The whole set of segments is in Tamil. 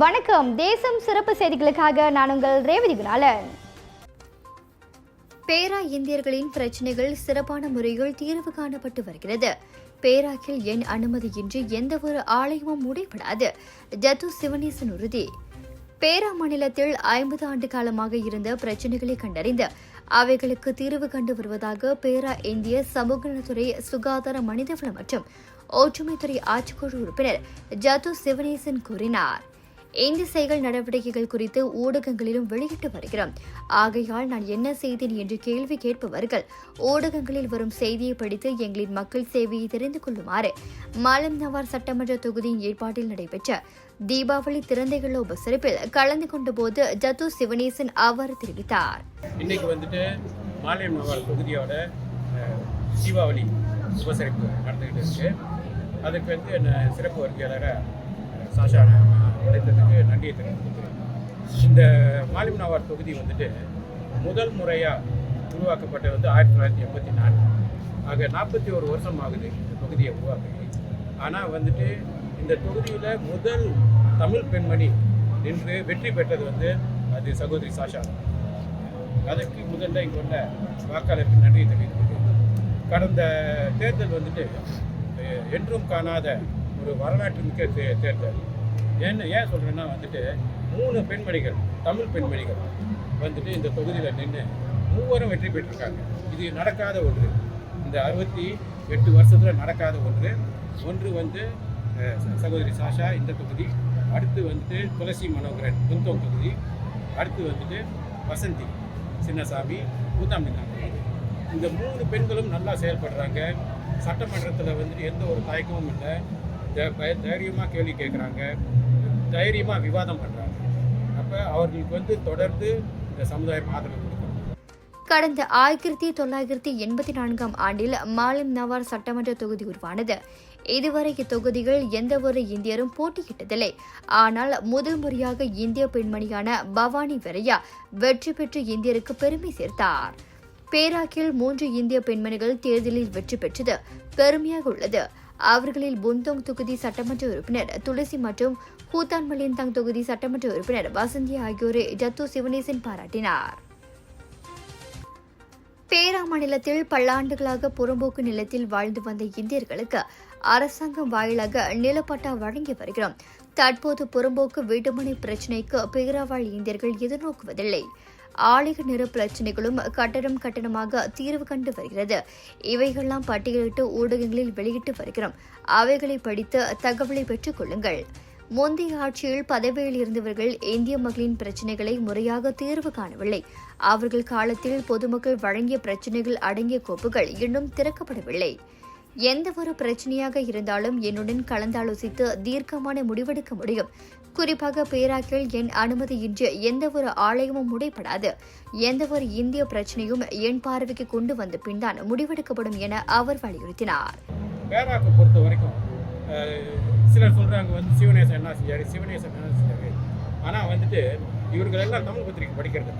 வணக்கம். தேசம் சிறப்பு செய்திகளுக்காக நான் உங்கள் ரேவதி குணாலன். பேரா இந்தியர்களின் பிரச்சனைகள் சிறப்பான முறையில் தீர்வு காணப்பட்டு வருகிறது. பேராக்கில் என் அனுமதியின்றி எந்த ஒரு ஆலயமும் மூடப்படாது. ஜத்து சிவனேசன் உறுதி. பேரா மாநிலத்தில் ஐம்பது ஆண்டு காலமாக இருந்த பிரச்சனைகளை கண்டறிந்து அவைகளுக்கு தீர்வு கண்டு வருவதாக பேரா இந்திய சமூக நலத்துறை சுகாதார மனிதவளம் மற்றும் ஒற்றுமைத்துறை ஆட்சிக்குழு உறுப்பினர் ஜத்து சிவனேசன் கூறினார். இந்த செயல் நடவடிக்கைகள் குறித்து ஊடகங்களிலும் வெளியிட்டு வருகிறோம். ஆகையால் நான் என்ன செய்தேன் என்று கேள்வி கேட்பவர்கள் ஊடகங்களில் வரும் செய்தியை படித்து எங்களின் மக்கள் சேவையை தெரிந்து கொள்ளுமாறு மாலம் நவார் சட்டமன்ற தொகுதியின் ஏற்பாட்டில் நடைபெற்ற தீபாவளி திறந்தைகள் உபசரிப்பில் கலந்து கொண்டபோது ஜத்து சிவனேசன் அவ்வாறு தெரிவித்தார். இன்னைக்கு வந்துட்டு மாலையம் நவார் தொகுதியோட தீபாவளி உபசரிப்பு நடந்துகிட்டு இருக்கு. அதுக்கு வந்து என்ன சிறப்பு வருகையாளராக சாஷா அழைத்ததுக்கு நன்றியை தெரிவித்துக்கிறேன் இந்த மாலிம் நவார் தொகுதி வந்துட்டு முதல் முறையாக உருவாக்கப்பட்டது வந்து ஆயிரத்தி தொள்ளாயிரத்தி எண்பத்தி நாலு ஆக நாற்பத்தி ஒரு வருஷம் ஆகுது இந்த தொகுதியை உருவாக்கி. ஆனால் வந்துட்டு இந்த தொகுதியில் முதல் தமிழ் பெண்மணி நின்று வெற்றி பெற்றது வந்து அது சகோதரி சாஷா. அதற்கு முதல்ல இங்கே உள்ள வாக்காளருக்கு நன்றி தெரிவித்துள்ளேன் கடந்த தேர்தல் வந்துட்டு என்றும் காணாத ஒரு வரலாற்று மிக்க தே- தேர்தல். ஏன்னு ஏன் சொல்கிறேன்னா வந்துட்டு மூணு பெண்மணிகள் தமிழ் பெண்மணிகள் வந்துட்டு இந்த தொகுதியில் நின்று மூவரும் வெற்றி பெற்றிருக்காங்க. இது நடக்காத ஒன்று. இந்த அறுபத்தி எட்டு வருஷத்தில் நடக்காத ஒன்று. ஒன்று வந்து சகோதரி சாஷா இந்த தொகுதி. அடுத்து வந்துட்டு துளசி மனோகரன் குந்தோம் தொகுதி. அடுத்து வந்துட்டு வசந்தி சின்னசாமி பூதாமினாங்க இந்த மூணு பெண்களும் நல்லா செயல்படுறாங்க. சட்டமன்றத்தில் வந்துட்டு எந்த ஒரு தயக்கமும் இல்லை. தைரியமாக பய- கேள்வி கேட்குறாங்க தைரியமாக விவாதம் பண்ணுறாங்க அப்போ அவர்களுக்கு வந்து தொடர்ந்து இந்த சமுதாயம் ஆதரவு கடந்த ஆயிரத்தி தொள்ளாயிரத்தி எண்பத்தி நான்காம் ஆண்டில் மாலிம் நவார் சட்டமன்ற தொகுதி உருவானது. இதுவரை இத்தொகுதிகள் எந்த ஒரு இந்தியரும் போட்டியிட்டதில்லை. ஆனால் முதல் முறையாக இந்திய பெண்மணியான பவானி வெரையா வெற்றி பெற்று இந்தியருக்கு பெருமை சேர்த்தார். பேராக்கில் மூன்று இந்திய பெண்மணிகள் தேர்தலில் வெற்றி பெற்றது பெருமையாக உள்ளது. அவர்களில் புந்தோங் தொகுதி சட்டமன்ற உறுப்பினர் துளசி மற்றும் ஹூதான் மலியந்தாங் தொகுதி சட்டமன்ற உறுப்பினர் வசந்தி ஆகியோரை ஜத்து சிவனேசன் பாராட்டினார். பேரா மாநிலத்தில் பல்லாண்டுகளாக புறம்போக்கு நிலத்தில் வாழ்ந்து வந்த இந்தியர்களுக்கு அரசாங்கம் வாயிலாக நிலப்பட்டா வழங்கி வருகிறோம். தற்போது புறம்போக்கு வீட்டுமனை பிரச்சினைக்கு பேராவாழ் இந்தியர்கள் எதிர்நோக்குவதில்லை. ஆலய நிற பிரச்சினைகளும் கட்டடம் கட்டணமாக தீர்வு கண்டு வருகிறது. இவைகள்லாம் பட்டியலிட்டு ஊடகங்களில் வெளியிட்டு வருகிறோம். அவைகளை படித்து தகவலை பெற்றுக் கொள்ளுங்கள். முந்தைய ஆட்சியில் பதவியில் இருந்தவர்கள் இந்திய மக்களின் பிரச்சினைகளை முறையாக தீர்வு காணவில்லை. அவர்கள் காலத்தில் பொதுமக்கள் வழங்கிய பிரச்சினைகள் அடங்கிய கோப்புகள் இன்னும் திறக்கப்படவில்லை. எந்த ஒரு பிரச்சனையாக இருந்தாலும் என்னுடன் கலந்தாலோசித்து தீர்க்கமான முடிவெடுக்க முடியும். குறிப்பாக பேராக்கில் என் அனுமதியின்றி எந்த ஒரு ஆலயமும் முடைப்படாது எந்த ஒரு இந்திய பிரச்சனையும் என் பார்வைக்கு கொண்டு வந்த பின் தான் முடிவெடுக்கப்படும் என அவர் வலியுறுத்தினார். பேராக்கை பொறுத்த வரைக்கும் சிலர் சொல்றாங்க வந்து சிவனேசன் என்ன செஞ்சாரு சிவனேசன் என்ன செஞ்சாரு. ஆனால் வந்துட்டு இவர்கள் எல்லாம் தமிழ் பத்திரிக்கை படிக்கிறது.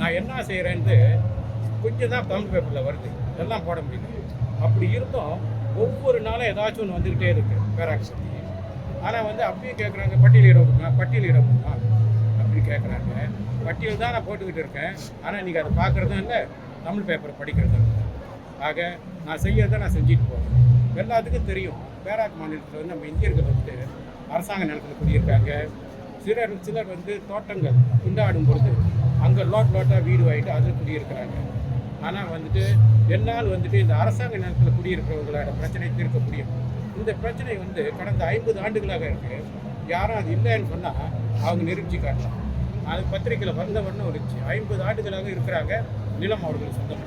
நான் என்ன செய்கிறேன்ட்டு கொஞ்சம் தான் தமிழ் பேப்பரில் வருது. எல்லாம் போட முடியல. அப்படி இருந்தும் ஒவ்வொரு நாளும் ஏதாச்சும் ஒன்று வந்துக்கிட்டே இருக்கு பேராக்கு ஆனால் வந்து அப்படியும் கேட்குறாங்க பட்டியலிட முடியுமா பட்டியலிட முடியுமா அப்படி கேட்குறாங்க பட்டியல் தான் நான் போட்டுக்கிட்டு இருக்கேன். ஆனால் நீங்கள் அதை பார்க்குறதும் இல்லை தமிழ் பேப்பரை படிக்கிறதும் இல்லை. ஆக நான் செய்யறதை நான் செஞ்சுட்டு போகிறேன் எல்லாத்துக்கும் தெரியும் பேராக் மாநிலத்தில் வந்து நம்ம இந்தியர்கள் வந்து அரசாங்க நிலத்தில் குடியிருக்காங்க. சிலர் சிலர் வந்து தோட்டங்கள் கொண்டாடும் பொழுது அங்கே லோட் லோட்டாக வீடு வாங்கிட்டு அதில் குடியிருக்கிறாங்க. ஆனால் வந்துட்டு என்னால் வந்துட்டு இந்த அரசாங்க நிலத்தில் குடியிருக்கிறவங்களோட பிரச்சனை தீர்க்க முடியும். இந்த பிரச்சனை வந்து கடந்த ஐம்பது ஆண்டுகளாக இருக்குது யாரும் அது இல்லைன்னு சொன்னால் அவங்க நிரூபிச்சு காட்டலாம். அது பத்திரிக்கையில் வந்த வண்ணம் இருந்துச்சு ஐம்பது ஆண்டுகளாக இருக்கிறாங்க நிலம் அவர்கள் சொந்தம்.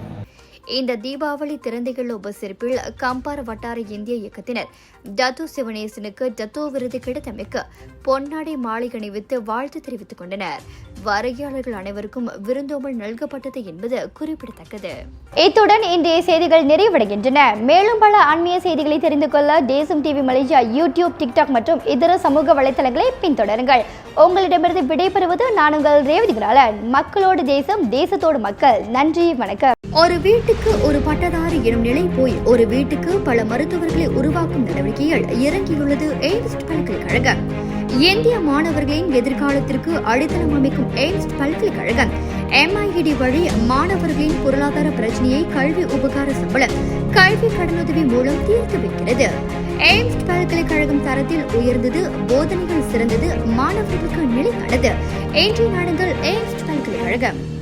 இந்த தீபாவளி திறந்தைகள் உபசரிப்பில் கம்பார் வட்டார இந்திய இயக்கத்தினர் தத்து சிவனேசனுக்கு ஜத்து விருது கிடைத்தமைக்கு பொன்னாடை மாலை அணிவித்து வாழ்த்து தெரிவித்துக் கொண்டனர். வருகையாளர்கள் அனைவருக்கும் விருந்தோம்பல் நல்கப்பட்டது என்பது குறிப்பிடத்தக்கது. இத்துடன் இன்றைய செய்திகள் நிறைவடைகின்றன. மேலும் பல ஆன்மீக செய்திகளை தெரிந்து கொள்ள தேசம் டிவி மலேசியா யூடியூப் டிக்டாக் மற்றும் இதர சமூக வலைத்தளங்களை பின்தொடருங்கள். உங்களிடமிருந்து விடைபெறுவது நான் உங்கள் ரேவதி குணாலன் மக்களோடு தேசம் தேசத்தோடு மக்கள். நன்றி வணக்கம். ஒரு வீட்டுக்கு ஒரு பட்டதாரி எனும் நிலை போய் ஒரு வீட்டுக்கு பல மருத்துவர்களை உருவாக்கும் நடவடிக்கையில் இறங்கியுள்ளது எய்ம்ஸ் பல்கலைக்கழகம். இந்திய மாணவர்களின் எதிர்காலத்திற்கு அடித்தளம் அமைக்கும் எய்ம்ஸ் பல்கலைக்கழகம். எம்ஐஇடி வழி மாணவர்களின் பொருளாதார பிரச்சனையை கல்வி உபகார சம்பளம் கல்வி கடனுதவி மூலம் தீர்த்து வைக்கிறது. எய்ம்ஸ் பல்கலைக்கழகம் தரத்தில் உயர்ந்தது போதனைகள் சிறந்தது மாணவர்களுக்கு நிலையானது இன்றைய நாடுகள் எய்ம்ஸ் பல்கலைக்கழகம்.